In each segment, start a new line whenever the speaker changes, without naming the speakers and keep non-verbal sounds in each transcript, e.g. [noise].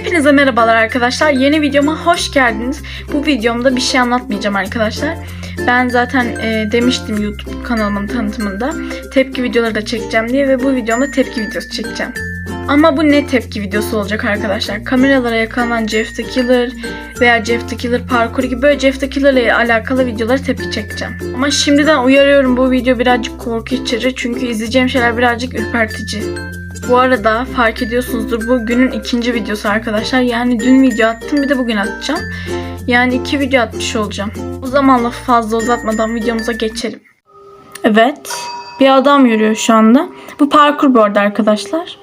Hepinize merhabalar arkadaşlar. Yeni videoma hoş geldiniz. Bu videomda bir şey anlatmayacağım arkadaşlar. Ben zaten e, demiştim YouTube kanalımın tanıtımında tepki videoları da çekeceğim diye ve bu videomda tepki videosu çekeceğim. Ama bu ne tepki videosu olacak arkadaşlar? Kameralara yakalanan Jeff the Killer veya Jeff the Killer parkuru gibi böyle Jeff the Killer ile alakalı videoları tepki çekeceğim. Ama şimdiden uyarıyorum bu video birazcık korku içerir çünkü izleyeceğim şeyler birazcık ürpertici. Bu arada fark ediyorsunuzdur bu günün ikinci videosu arkadaşlar. Yani dün video attım bir de bugün atacağım. Yani iki video atmış olacağım. O zaman lafı fazla uzatmadan videomuza geçelim. Evet. Bir adam yürüyor şu anda. Bu parkur bu arada arkadaşlar.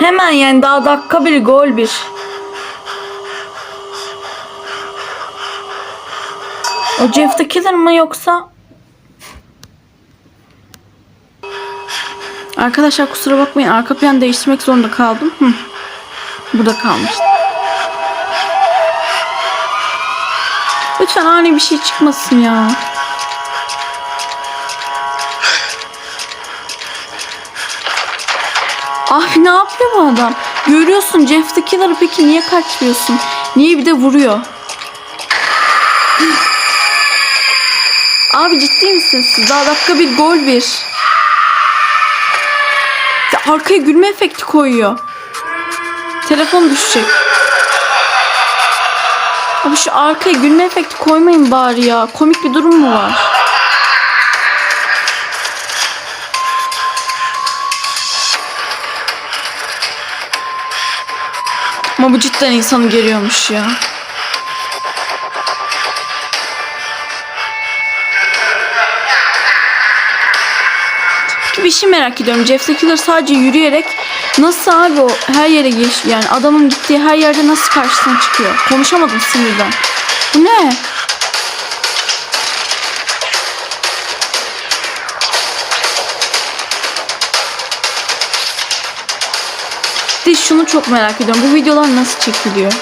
Hemen yani daha dakika bir gol bir. O Jeff the Killer mı yoksa Arkadaşlar kusura bakmayın arka plan değiştirmek zorunda kaldım. Hı. Bu da kalmıştı. Lütfen ani bir şey çıkmasın ya. Abi ne yapıyor bu adam? Görüyorsun Jeff the Killer'ı peki niye kaçmıyorsun? Niye bir de vuruyor? Abi ciddi misiniz siz? Daha dakika bir gol bir. Ya arkaya gülme efekti koyuyor. Telefon düşecek. Abi şu arkaya gülme efekti koymayın bari ya. Komik bir durum mu var? Ama bu cidden insanı geriyormuş ya. Bir şey merak ediyorum. Jeff the Killer sadece yürüyerek nasıl abi o her yere geç yani adamın gittiği her yerde nasıl karşısına çıkıyor? Konuşamadım sinirden. Bu ne? Bir de şunu çok merak ediyorum. Bu videolar nasıl çekiliyor?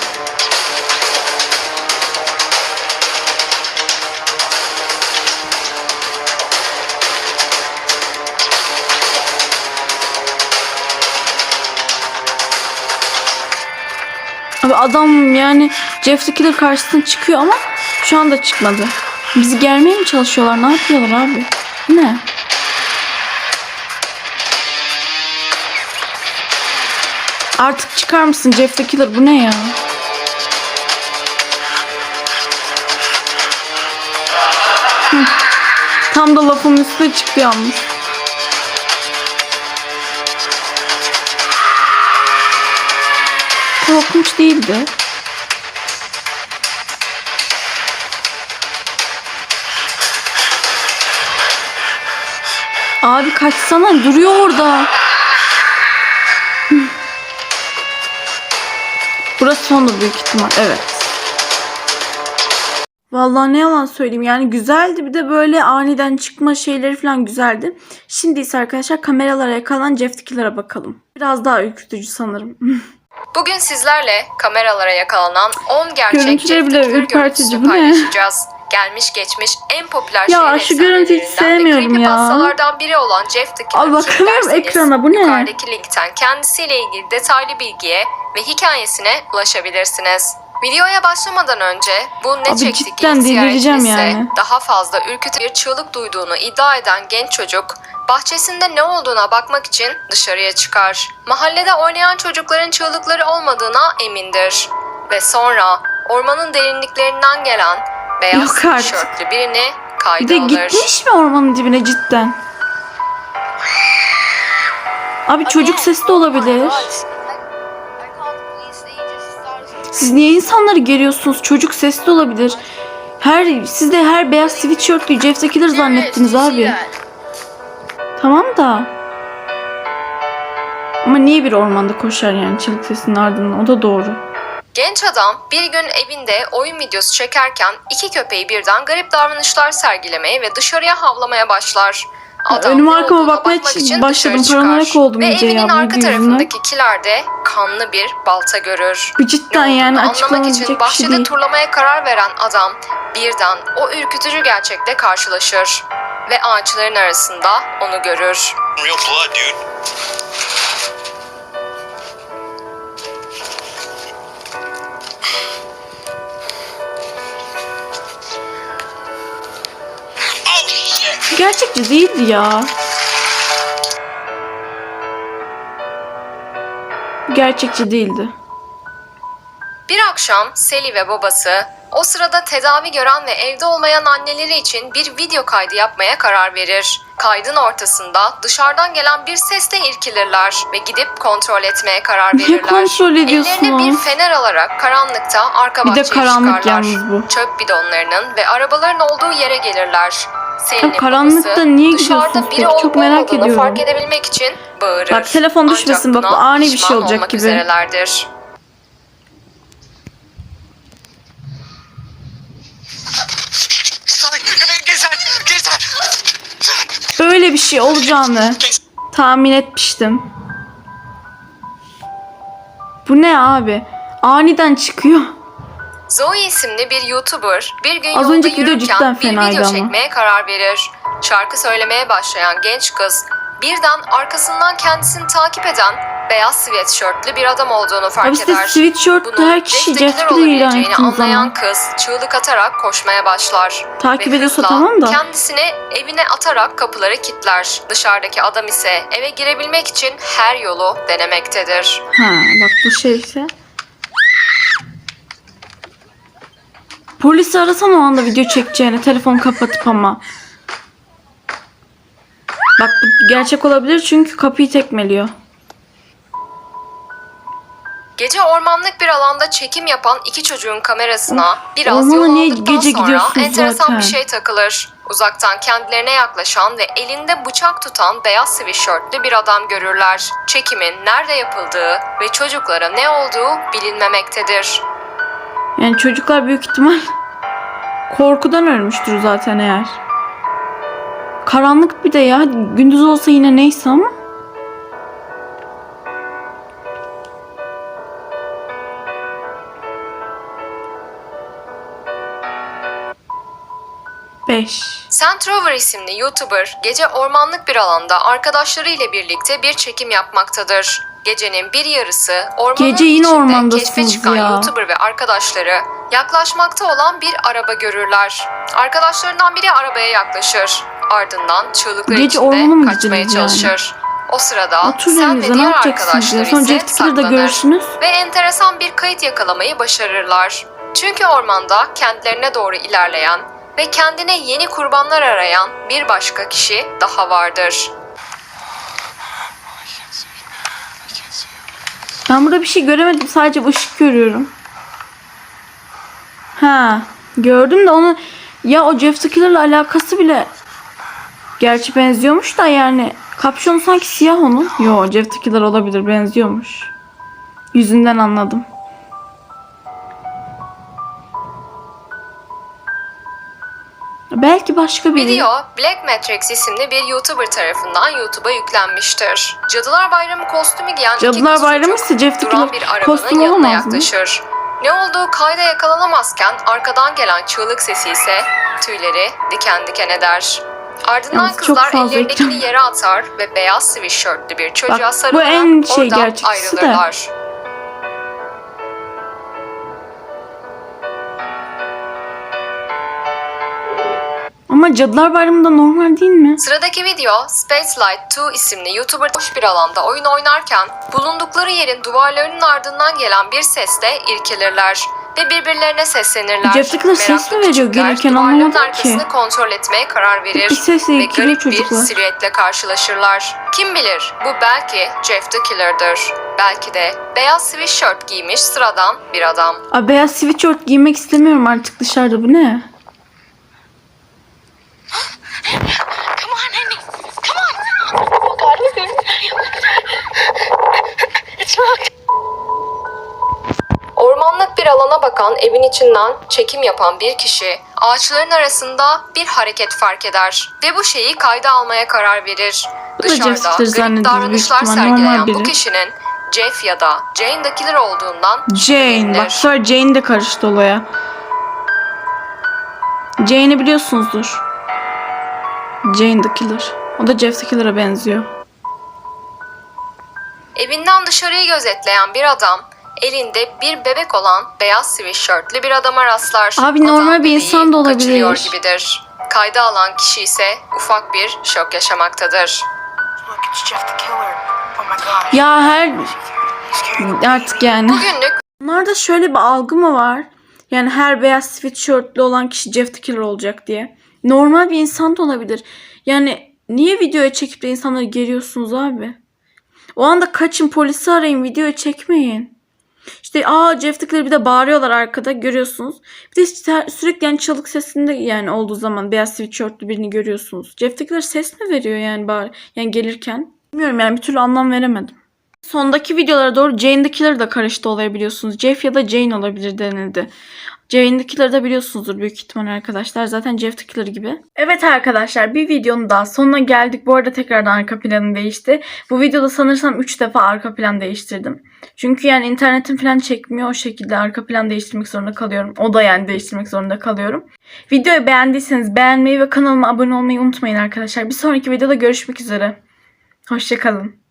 Abi adam yani Jeff Killer karşısına çıkıyor ama şu anda çıkmadı. Bizi germeye mi çalışıyorlar? Ne yapıyorlar abi? Ne? Artık çıkar mısın Jeff the Killer? Bu ne ya? Tam da lafın üstüne çıktı. Korkunç değildi. Abi kaçsana duruyor orada. Burası sondu büyük ihtimal. Evet. Vallahi ne yalan söyleyeyim yani güzeldi bir de böyle aniden çıkma şeyleri falan güzeldi. Şimdi ise arkadaşlar kameralara yakalanan Jeff bakalım. Biraz daha ürkütücü sanırım. [laughs]
Bugün sizlerle kameralara yakalanan 10 gerçek
Görüntüleri bile
Killer
ürpertici, bu ne?
paylaşacağız. Gelmiş geçmiş en popüler
Ya,
şehir
şu görüntüyü hiç
efsanelerinden ve
sevmiyorum ya.
creepypastalardan biri olan Jeff the Killer
Al
kim
bakamıyorum
derseniz,
ekrana, bu ne?
Yukarıdaki linkten kendisiyle ilgili detaylı bilgiye ve hikayesine ulaşabilirsiniz. Videoya başlamadan önce bu ne
Abi
çektik
cidden delireceğim yani.
daha fazla ürkütücü bir çığlık duyduğunu iddia eden genç çocuk bahçesinde ne olduğuna bakmak için dışarıya çıkar. Mahallede oynayan çocukların çığlıkları olmadığına emindir. Ve sonra ormanın derinliklerinden gelen beyaz tişörtlü birini
Bir
kayda
de
alır.
gitmiş mi ormanın dibine cidden? Abi çocuk sesi de olabilir. Siz niye insanları geriyorsunuz? Çocuk sesi de olabilir. Her siz de her beyaz sweatshirtlü Jeff the Killer zannettiniz abi. Tamam da. Ama niye bir ormanda koşar yani çığlık sesinin ardından? O da doğru.
Genç adam bir gün evinde oyun videosu çekerken iki köpeği birden garip davranışlar sergilemeye ve dışarıya havlamaya başlar. Adam
önüme
ne
arkama bakmaya
için
başladım. Paranoyak oldum
ve
iyice ya
evinin arka
yüzünden.
tarafındaki kilerde kanlı bir balta görür.
Bu cidden
Ne
yani
anlamak
açıklanabilecek
için
bir şey
bahçede
değil.
turlamaya karar veren adam birden o ürkütücü gerçekle karşılaşır ve ağaçların arasında onu görür.
Real blood, dude.
Gerçekçi değildi ya. Gerçekçi değildi.
Bir akşam Sally ve babası o sırada tedavi gören ve evde olmayan anneleri için bir video kaydı yapmaya karar verir. Kaydın ortasında dışarıdan gelen bir sesle irkilirler ve gidip kontrol etmeye karar
Niye
verirler.
kontrol
Ellerine
ediyorsunuz?
bir fener alarak karanlıkta arka
Bir de
bahçeye
karanlık
çıkarlar.
yalnız bu.
Çöp bidonlarının ve arabaların olduğu yere gelirler. Sally'nin
Ya karanlıkta
babası
niye
dışarıda
gidiyorsunuz
biri
peki?
olup
Çok merak
olmadığını
ediyorum.
fark edebilmek için bağırır.
Bak, telefon
Ancak
düşmesin, bak, bu ani bir şey
pişman
olacak
olmak
gibi.
üzerelerdir.
Gezer, gezer.
Böyle bir şey olacağını tahmin etmiştim. Bu ne abi? Aniden çıkıyor.
Zoe isimli bir YouTuber bir gün
Az
yolda
video
yürürken bir video
ama.
çekmeye karar verir. Şarkı söylemeye başlayan genç kız birden arkasından kendisini takip eden beyaz sweatshirtlü bir adam olduğunu fark
Abi
eder.
sweatshirt'te
Bunun
her kişi
Killer
ilan
anlayan
zaman.
kız çığlık atarak koşmaya başlar.
Takip ediyorsa tamam da.
Kendisini evine atarak kapıları kilitler. Dışarıdaki adam ise eve girebilmek için her yolu denemektedir.
Ha bak bu şeyse. Polisi arasan o anda video çekeceğine telefon kapatıp ama. Bak bu gerçek olabilir çünkü kapıyı tekmeliyor.
Gece ormanlık bir alanda çekim yapan iki çocuğun kamerasına biraz
ormana
yol
niye
aldıktan
gece
sonra
gidiyorsunuz
enteresan
zaten?
bir şey takılır. Uzaktan kendilerine yaklaşan ve elinde bıçak tutan beyaz sweatshirtlü bir adam görürler. Çekimin nerede yapıldığı ve çocuklara ne olduğu bilinmemektedir.
Yani çocuklar büyük ihtimal korkudan ölmüştür zaten eğer. Karanlık bir de ya. Gündüz olsa yine neyse ama. Beş.
Sam Trover isimli YouTuber gece ormanlık bir alanda arkadaşları ile birlikte bir çekim yapmaktadır. Gecenin bir yarısı ormanın
Gece yine
içinde keşfe çıkan
ya.
YouTuber ve arkadaşları yaklaşmakta olan bir araba görürler. Arkadaşlarından biri arabaya yaklaşır. Ardından çığlıklar
Gece
içinde kaçmaya
gideceğiz yani?
çalışır. O sırada
Otur
Sam ve diğer
Sonra
ise saklanır ve enteresan bir kayıt yakalamayı başarırlar. Çünkü ormanda kendilerine doğru ilerleyen ve kendine yeni kurbanlar arayan bir başka kişi daha vardır.
Ben burada bir şey göremedim. Sadece ışık görüyorum. Ha, gördüm de onu ya o Jeff Skiller'la alakası bile gerçi benziyormuş da yani kapşonu sanki siyah onun. Yo Jeff Skiller olabilir benziyormuş. Yüzünden anladım. Başka biri.
Video Black Matrix isimli bir YouTuber tarafından YouTube'a yüklenmiştir. Cadılar Bayramı kostümü giyen iki
Cadılar
kız
Bayramı
çocuk
ise Jeff
duran bir arabanın yanına
olamaz mı?
yaklaşır. Ne olduğu kayda yakalanamazken arkadan gelen çığlık sesi ise tüyleri diken diken eder. Ardından
Yalnız
kızlar ellerindekini yere atar ve beyaz sweatshirtlü bir çocuğa
bu
sarılarak
en şey
oradan
gerçekçisi de. Ama Cadılar Bayramı'nda normal değil mi?
Sıradaki video Spacelight 2 isimli YouTuber boş bir alanda oyun oynarken bulundukları yerin duvarlarının ardından gelen bir sesle irkilirler ve birbirlerine seslenirler.
Jeff Tickler ses mi veriyor gelirken anlamadım ki.
arkasını kontrol etmeye karar verir
Bir sesle
ve garip
çocuklar.
bir silüetle karşılaşırlar. Kim bilir bu belki Jeff the Killer'dır. Belki de beyaz sweatshirt giymiş sıradan bir adam.
Aa, beyaz sweatshirt giymek istemiyorum artık dışarıda bu ne?
Come on, honey. Come on. Oh God, we're good. It's locked.
Ormanlık bir alana bakan evin içinden çekim yapan bir kişi ağaçların arasında bir hareket fark eder ve bu şeyi kayda almaya karar verir.
Bu
Dışarıda garip davranışlar sergileyen bu kişinin Jeff ya da Jane the Killer olduğundan
Jane. Bak sonra Jane de karıştı olaya. Jane'i biliyorsunuzdur. Jane the Killer. O da Jeff the Killer'a benziyor.
Evinden dışarıyı gözetleyen bir adam elinde bir bebek olan beyaz sweatshirtlü bir adama rastlar.
Abi normal bir insan da olabilir.
gibidir. Kayda alan kişi ise ufak bir şok yaşamaktadır.
Ya her artık yani.
Bugünlük
Bunlarda şöyle bir algı mı var? Yani her beyaz sweatshirtlü olan kişi Jeff the Killer olacak diye. Normal bir insan da olabilir. Yani niye videoya çekip de insanları geriyorsunuz abi? O anda kaçın polisi arayın videoya çekmeyin. İşte aa Killer bir de bağırıyorlar arkada görüyorsunuz. Bir de işte sürekli yani çığlık sesinde yani olduğu zaman beyaz sweatshirtlü birini görüyorsunuz. Killer ses mi veriyor yani bağır yani gelirken? Bilmiyorum yani bir türlü anlam veremedim. Sondaki videolara doğru Jane the Killer da karıştı olaya biliyorsunuz. Jeff ya da Jane olabilir denildi. Jane Killer'ı da biliyorsunuzdur büyük ihtimal arkadaşlar. Zaten Jeff the Killer gibi. Evet arkadaşlar bir videonun daha sonuna geldik. Bu arada tekrardan arka planı değişti. Bu videoda sanırsam 3 defa arka plan değiştirdim. Çünkü yani internetim falan çekmiyor. O şekilde arka plan değiştirmek zorunda kalıyorum. O da yani değiştirmek zorunda kalıyorum. Videoyu beğendiyseniz beğenmeyi ve kanalıma abone olmayı unutmayın arkadaşlar. Bir sonraki videoda görüşmek üzere. Hoşçakalın.